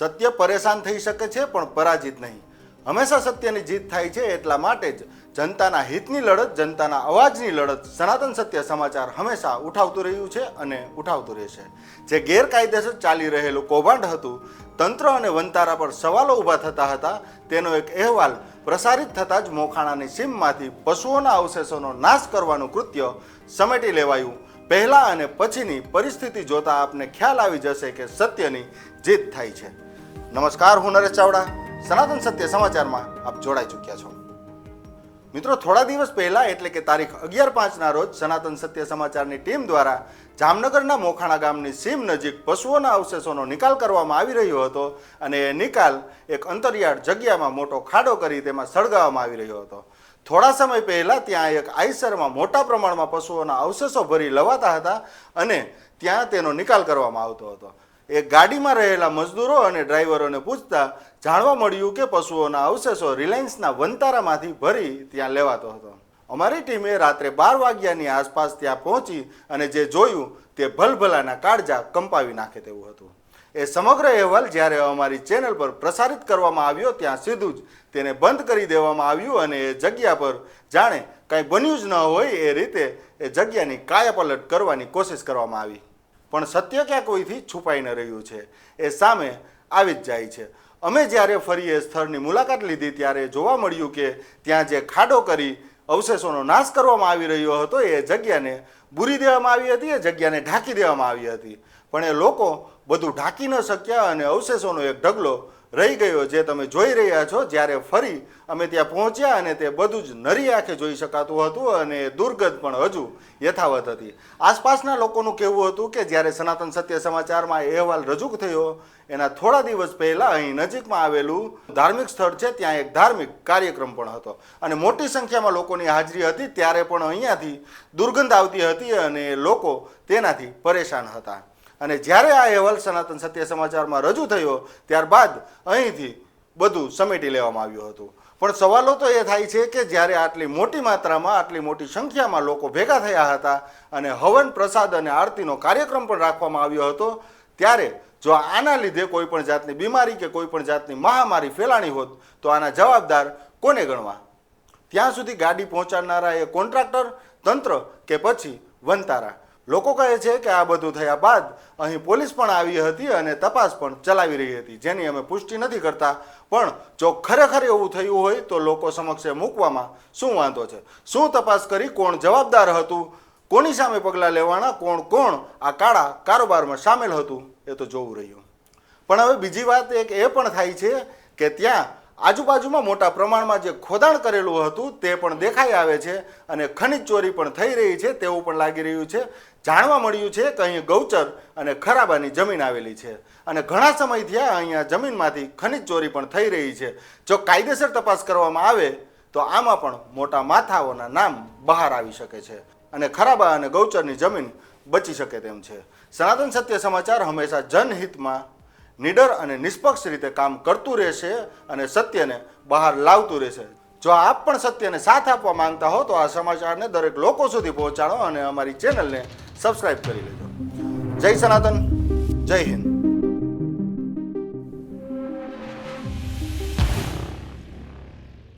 સત્ય પરેશાન થઈ શકે છે, પણ પરાજિત નહીં. હંમેશા સત્યની જીત થાય છે એટલા માટે જ જનતાના હિતની લડત, જનતાના અવાજની લડત, સનાતન સત્ય સમાચાર હંમેશા ઉઠાવતું રહ્યું છે અને ઉઠાવતું રહેશે. જે ગેરકાયદેસર ચાલી રહેલું કૌભાંડ હતું, તંત્ર અને વંતારા પર સવાલો ઊભા થતા હતા, તેનો એક અહેવાલ પ્રસારિત થતાં જ મોખાણાની સીમમાંથી પશુઓના અવશેષોનો નાશ કરવાનું કૃત્ય સમેટી લેવાયું. પહેલાં અને પછીની પરિસ્થિતિ જોતા આપને ખ્યાલ આવી જશે કે સત્યની જીત થાય છે. નમસ્કાર હું નરેશ ચાવડા. સનાતન સત્ય સમાચારમાં આપ જોડાઈ ચૂક્યા છો. મિત્રો, થોડા દિવસ પહેલા, એટલે કે તારીખ અગિયાર પાંચના રોજ, સનાતન સત્ય સમાચારની ટીમ દ્વારા જામનગરના મોખાણા ગામની સીમ નજીક પશુઓના અવશેષોનો નિકાલ કરવામાં આવી રહ્યો હતો અને એ નિકાલ એક અંતરિયાળ જગ્યામાં મોટો ખાડો કરી તેમાં સળગાવવામાં આવી રહ્યો હતો. થોડા સમય પહેલાં ત્યાં એક આઈસરમાં મોટા પ્રમાણમાં પશુઓના અવશેષો ભરી લવાતા હતા અને ત્યાં તેનો નિકાલ કરવામાં આવતો હતો. એ ગાડીમાં રહેલા મજદૂરો અને ડ્રાઈવરોને પૂછતા જાણવા મળ્યું કે પશુઓના અવશેષો રિલાયન્સના વંતારામાંથી ભરી ત્યાં લેવાતો હતો. અમારી ટીમે રાત્રે બાર વાગ્યાની આસપાસ ત્યાં પહોંચી અને જે જોયું તે ભલભલાના કાળજા કંપાવી નાખે તેવું હતું. એ સમગ્ર અહેવાલ જ્યારે અમારી ચેનલ પર પ્રસારિત કરવામાં આવ્યો ત્યાં સીધું જ તેને બંધ કરી દેવામાં આવ્યું અને એ જગ્યા પર જાણે કાંઈ બન્યું જ ન હોય એ રીતે એ જગ્યાની કાયાપલટ કરવાની કોશિશ કરવામાં આવી. પણ સત્ય ક્યાં કોઈથી છુપાઈ ન રહ્યું છે, એ સામે આવી જ જાય છે. અમે જ્યારે ફરી એ સ્થળની મુલાકાત લીધી ત્યારે જોવા મળ્યું કે ત્યાં જે ખાડો કરી અવશેષોનો નાશ કરવામાં આવી રહ્યો હતો, એ જગ્યાને બુરી દેવામાં આવી હતી, એ જગ્યાને ઢાંકી દેવામાં આવી હતી. પણ એ લોકો બધું ઢાંકી ન શક્યા અને અવશેષોનો એક ઢગલો રહી ગયો જે તમે જોઈ રહ્યા છો, જ્યારે ફરી અમે ત્યાં પહોંચ્યા અને તે બધું જ નરી આંખે જોઈ શકાતું હતું અને દુર્ગંધ પણ હજુ યથાવત હતી. આસપાસના લોકોનું કહેવું હતું કે જ્યારે સનાતન સત્ય સમાચારમાં અહેવાલ રજૂ થયો, એના થોડા દિવસ પહેલાં અહીં નજીકમાં આવેલું ધાર્મિક સ્થળ છે, ત્યાં એક ધાર્મિક કાર્યક્રમ પણ હતો. અને મોટી સંખ્યામાં લોકોની હાજરી હતી, ત્યારે પણ અહીંયાથી દુર્ગંધ આવતી હતી અને લોકો તેનાથી પરેશાન હતા. અને જ્યારે આ અહેવાલ સનાતન સત્ય સમાચારમાં રજૂ થયો, ત્યારબાદ અહીંથી બધું સમેટી લેવામાં આવ્યું હતું. પણ સવાલો તો એ થાય છે કે જ્યારે આટલી મોટી માત્રામાં, આટલી મોટી સંખ્યામાં લોકો ભેગા થયા હતા અને હવન પ્રસાદ અને આરતીનો કાર્યક્રમ પણ રાખવામાં આવ્યો હતો, ત્યારે જો આના લીધે કોઈ પણ જાતની બીમારી કે કોઈ પણ જાતની મહામારી ફેલાણી હોત, તો આના જવાબદાર કોને ગણવા? ત્યાં સુધી ગાડી પહોંચાડનારા એ કોન્ટ્રાક્ટર, તંત્ર કે પછી વનતારા? લોકો કહે છે કે આ બધું થયા બાદ અહીં પોલીસ પણ આવી હતી અને તપાસ પણ ચલાવી રહી હતી. જેની અમે પુષ્ટિ નથી કરતા. પણ જો ખરેખર એવું થયું હોય તો લોકો સમક્ષ મૂકવામાં શું વાંધો છે? શું તપાસ કરી? કોણ જવાબદાર હતું? કોની સામે પગલાં લેવાના? કોણ કોણ આ કાળા કારોબારમાં સામેલ હતું? એ તો જોવું રહ્યું. પણ હવે બીજી વાત એક એ પણ થાય છે કે ત્યાં આજુબાજુમાં મોટા પ્રમાણમાં જે ખોદાણ કરેલું હતું તે પણ દેખાઈ આવે છે અને ખનિજ ચોરી પણ થઈ રહી છે તેવું પણ લાગી રહ્યું છે. જાણવા મળ્યું છે કે અહીં ગૌચર અને ખરાબાની જમીન આવેલી છે અને ઘણા સમય થયા અહીંયા જમીનમાંથી ખનિજ ચોરી પણ થઈ રહી છે. જો કાયદેસર તપાસ કરવામાં આવે તો આમાં પણ મોટા માથાઓના નામ બહાર આવી શકે છે અને ખરાબા અને ગૌચરની જમીન બચી શકે તેમ છે. સનાતન સત્ય સમાચાર હંમેશા જનહિતમાં નિડર અને નિષ્પક્ષ રીતે કામ કરતું રહેશે અને સત્યને બહાર લાવતું રહેશે. જો આપ પણ સત્યને સાથ આપવા માંગતા હો, તો આ સમાચારને દરેક લોકો સુધી પહોંચાડો અને અમારી ચેનલને સબસ્ક્રાઈબ કરી લેજો. જય સનાતન, જય હિન્દ.